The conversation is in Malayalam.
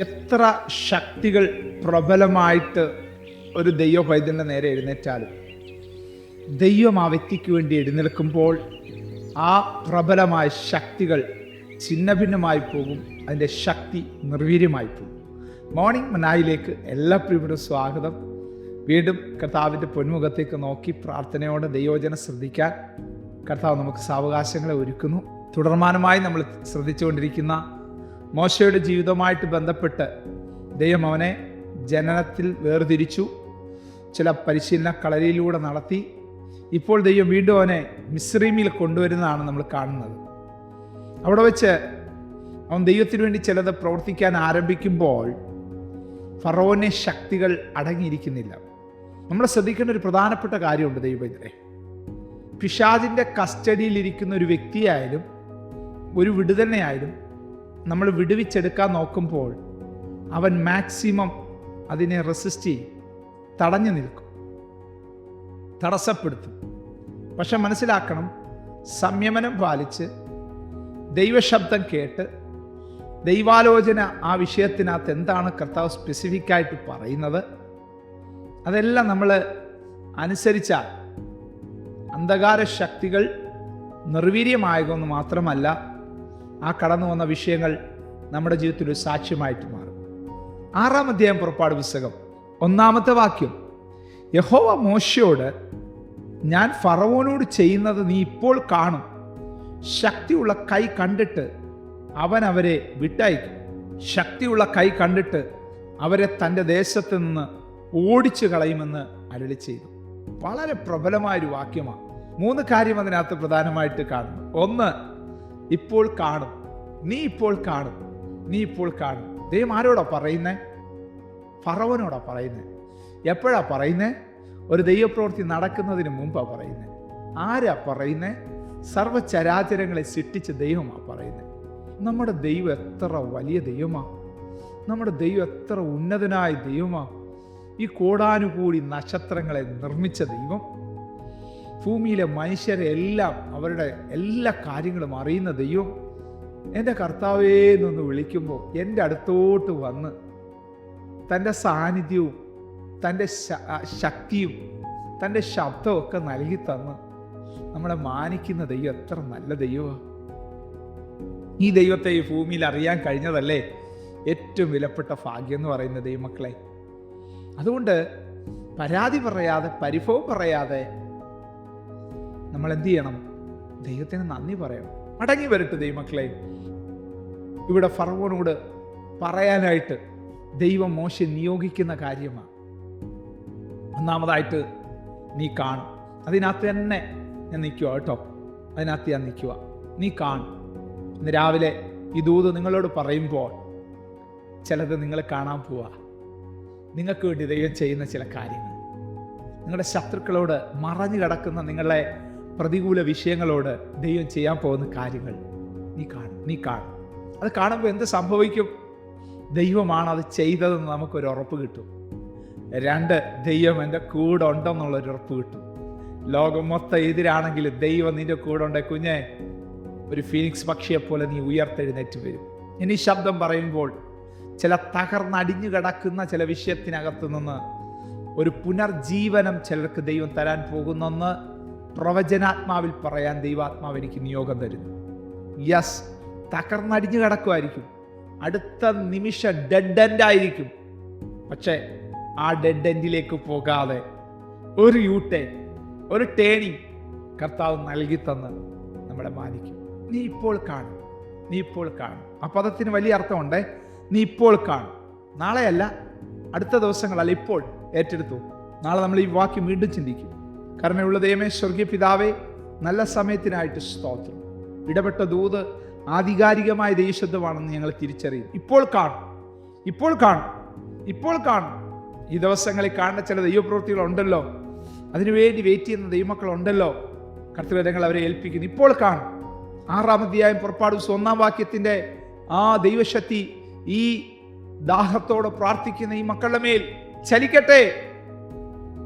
എത്ര ശക്തികൾ പ്രബലമായിട്ട് ഒരു ദൈവ പൈതലിന്റെ നേരെ എഴുന്നേറ്റാലും ദൈവം ആ വ്യക്തിക്ക് വേണ്ടി എഴുന്നേൽക്കുമ്പോൾ ആ പ്രബലമായ ശക്തികൾ ഛിന്നഭിന്നമായി പോകും അതിന്റെ ശക്തി നിർവീര്യമായി പോകും. മോർണിംഗ് മനായിലേക്ക് എല്ലാ പ്രിയപ്പെട്ട സ്വാഗതം. വീണ്ടും കർത്താവിന്റെ പൊന്മുഖത്തേക്ക് നോക്കി പ്രാർത്ഥനയോടെ ദൈവജനം ശ്രദ്ധിക്കാൻ കർത്താവ് നമുക്ക് സാവകാശങ്ങളെ ഒരുക്കുന്നു. തുടർമാനമായി നമ്മൾ ശ്രദ്ധിച്ചുകൊണ്ടിരിക്കുന്ന മോശയുടെ ജീവിതവുമായിട്ട് ബന്ധപ്പെട്ട് ദൈവം അവനെ ജനനത്തിൽ വേർതിരിച്ചു ചില പരിശീലന കളരിയിലൂടെ നടത്തി. ഇപ്പോൾ ദൈവം വീണ്ടും അവനെ മിശ്രീമിൽ കൊണ്ടുവരുന്നതാണ് നമ്മൾ കാണുന്നത്. അവിടെ വെച്ച് അവൻ ദൈവത്തിന് വേണ്ടി ചിലത് പ്രവർത്തിക്കാൻ ആരംഭിക്കുമ്പോൾ ഫറോനെ ശക്തികൾ അടങ്ങിയിരിക്കുന്നില്ല. നമ്മൾ ശ്രദ്ധിക്കേണ്ട ഒരു പ്രധാനപ്പെട്ട കാര്യമുണ്ട് ദൈവത്തിലെ പിഷാദിന്റെ കസ്റ്റഡിയിലിരിക്കുന്ന ഒരു വ്യക്തിയായാലും ഒരു വിടുതനെയായാലും നമ്മൾ വിടുവിച്ചെടുക്കാൻ നോക്കുമ്പോൾ അവൻ മാക്സിമം അതിനെ റെസിസ്റ്റ് ചെയ്യും തടഞ്ഞു നിൽക്കും തടസ്സപ്പെടുത്തും. പക്ഷെ മനസ്സിലാക്കണം സംയമനം പാലിച്ച് ദൈവശബ്ദം കേട്ട് ദൈവാലോചന ആ വിഷയത്തിനകത്ത് എന്താണ് കർത്താവ് സ്പെസിഫിക്കായിട്ട് പറയുന്നത് അതെല്ലാം നമ്മൾ അനുസരിച്ചാൽ അന്ധകാര ശക്തികൾ നിർവീര്യമായതെന്ന് മാത്രമല്ല ആ കടന്നു വന്ന വിഷയങ്ങൾ നമ്മുടെ ജീവിതത്തിൽ ഒരു സാക്ഷ്യമായിട്ട് മാറും. ആറാം അധ്യായം പുറപ്പാട് പുസ്തകം ഒന്നാമത്തെ വാക്യം. യഹോവ മോശയോട് ഞാൻ ഫറവോനോട് ചെയ്യുന്നത് നീ ഇപ്പോൾ കാണും. ശക്തിയുള്ള കൈ കണ്ടിട്ട് അവൻ അവരെ വിട്ടയക്കും. ശക്തിയുള്ള കൈ കണ്ടിട്ട് അവരെ തന്റെ ദേശത്ത് നിന്ന് ഓടിച്ചു കളയുമെന്ന് അരളി ചെയ്തു. വളരെ പ്രബലമായൊരു വാക്യമാണ്. മൂന്ന് കാര്യം അതിനകത്ത് പ്രധാനമായിട്ട് കാണുന്നു. ഒന്ന് ഇപ്പോൾ കാണും. നീ ഇപ്പോൾ കാണും. നീ ഇപ്പോൾ കാണും. ദൈവം ആരോടാ പറയുന്നേ? ഫറവനോടാ പറയുന്നേ. എപ്പോഴാ പറയുന്നേ? ഒരു ദൈവപ്രവൃത്തി നടക്കുന്നതിന് മുമ്പാ പറയുന്നേ. ആരാ പറയുന്നേ? സർവചരാചരങ്ങളെ സൃഷ്ടിച്ച ദൈവമാ പറയുന്നത് നമ്മുടെ ദൈവം എത്ര വലിയ ദൈവമാ. നമ്മുടെ ദൈവം എത്ര ഉന്നതനായ ദൈവമാ. ഈ കോടാനുകൂടി നക്ഷത്രങ്ങളെ നിർമ്മിച്ച ദൈവം. ഭൂമിയിലെ മനുഷ്യരെ എല്ലാം അവരുടെ എല്ലാ കാര്യങ്ങളും അറിയുന്ന ദൈവം എന്റെ കർത്താവേ എന്നൊന്ന് വിളിക്കുമ്പോൾ എന്റെ അടുത്തോട്ട് വന്ന് തന്റെ സാന്നിധ്യവും തന്റെ ശക്തിയും തന്റെ ശബ്ദവും ഒക്കെ നൽകി തന്ന് നമ്മളെ മാനിക്കുന്ന ദൈവം എത്ര നല്ല ദൈവമാണ് ഈ ദൈവത്തെ ഈ ഭൂമിയിൽ അറിയാൻ കഴിഞ്ഞതല്ലേ ഏറ്റവും വിലപ്പെട്ട ഭാഗ്യം എന്ന് പറയുന്ന ദൈവമക്കളെ. അതുകൊണ്ട് പരാതി പറയാതെ പരിഭവം പറയാതെ നമ്മൾ എന്ത് ചെയ്യണം? ദൈവത്തിന് നന്ദി പറയണം. മടങ്ങി വരട്ടെ ദൈവമക്കളെ. ഇവിടെ ഫറവോനോട് പറയാനായിട്ട് ദൈവം മോശ നിയോഗിക്കുന്ന കാര്യമാണ്. ഒന്നാമതായിട്ട് നീ കാണും. അതിനകത്ത് തന്നെ ഞാൻ നിൽക്കുക കേട്ടോ. അതിനകത്ത് ഞാൻ നിൽക്കുക നീ കാണും. ഇന്ന് രാവിലെ ഈ ദൂത് നിങ്ങളോട് പറയുമ്പോൾ ചിലത് നിങ്ങൾ കാണാൻ പോവാ. നിങ്ങൾക്ക് വേണ്ടി ദൈവം ചെയ്യുന്ന ചില കാര്യങ്ങൾ. നിങ്ങളുടെ ശത്രുക്കളോട് മറഞ്ഞു കിടക്കുന്ന നിങ്ങളെ പ്രതികൂല വിഷയങ്ങളോട് ദൈവം ചെയ്യാൻ പോകുന്ന കാര്യങ്ങൾ. നീ കാണും നീ കാണും. അത് കാണുമ്പോൾ എന്ത് സംഭവിക്കും? ദൈവമാണ് അത് ചെയ്തതെന്ന് നമുക്കൊരു ഉറപ്പ് കിട്ടും. രണ്ട് ദൈവം എന്റെ കൂടെ ഉണ്ടെന്നുള്ളൊരു ഉറപ്പ് കിട്ടും. ലോകം മൊത്തം എതിരാണെങ്കിലും ദൈവം നിന്റെ കൂടെ ഉണ്ട് കുഞ്ഞെ. ഒരു ഫീനിക്സ് പക്ഷിയെ പോലെ നീ ഉയർത്തെഴുന്നേറ്റ് വരും. ഇനി ശബ്ദം പറയുമ്പോൾ ചില തകർന്നടിഞ്ഞു കിടക്കുന്ന ചില വിഷയത്തിനകത്ത് നിന്ന് ഒരു പുനർജീവനം ചിലർക്ക് ദൈവം തരാൻ പോകുന്നെന്ന് പ്രവചനാത്മാവിൽ പറയാൻ ദൈവാത്മാവ് എനിക്ക് നിയോഗം തരുന്നു. യെസ് തകർന്നടിഞ്ഞു കിടക്കുമായിരിക്കും. അടുത്ത നിമിഷ ഡെഡ് എൻഡ് ആയിരിക്കും. പക്ഷേ ആ ഡെഡ് എൻഡിലേക്ക് പോകാതെ ഒരു യൂട്ടേ ഒരു ടേണിങ് കർത്താവ് നൽകി തന്ന് നമ്മളെ മാനിക്കും. നീ ഇപ്പോൾ കാണും. നീ ഇപ്പോൾ കാണും. ആ പദത്തിന് വലിയ അർത്ഥമുണ്ട്? നീ ഇപ്പോൾ കാണും. നാളെയല്ല അടുത്ത ദിവസങ്ങളല്ല ഇപ്പോൾ ഏറ്റെടുത്തു. നാളെ നമ്മൾ ഈ വാക്യം വീണ്ടും ചിന്തിക്കും. കരുണയുള്ള ദൈവമേ സ്വർഗീയ പിതാവേ നല്ല സമയത്തിനായിട്ട് സ്തോത്രം. ഇടപെട്ട ദൂത് ആധികാരികമായ ദേശത്വമാണെന്ന് ഞങ്ങൾ തിരിച്ചറിയും ഇപ്പോൾ കാണും. ഇപ്പോൾ കാണും. ഇപ്പോൾ കാണും. ഈ ദിവസങ്ങളിൽ കാണുന്ന ചില ദൈവപ്രവൃത്തികളുണ്ടല്ലോ. അതിനുവേണ്ടി വെയിറ്റ് ചെയ്യുന്ന ദൈവമക്കളുണ്ടല്ലോ. കർത്തവ്യങ്ങൾ അവരെ ഏൽപ്പിക്കുന്നു. ഇപ്പോൾ കാണും. ആറാം അധ്യായം പുറപ്പാട് ഒന്നാം വാക്യത്തിന്റെ ആ ദൈവശക്തി ഈ ദാഹത്തോടെ പ്രാർത്ഥിക്കുന്ന ഈ മക്കളുടെ മേൽ ചലിക്കട്ടെ.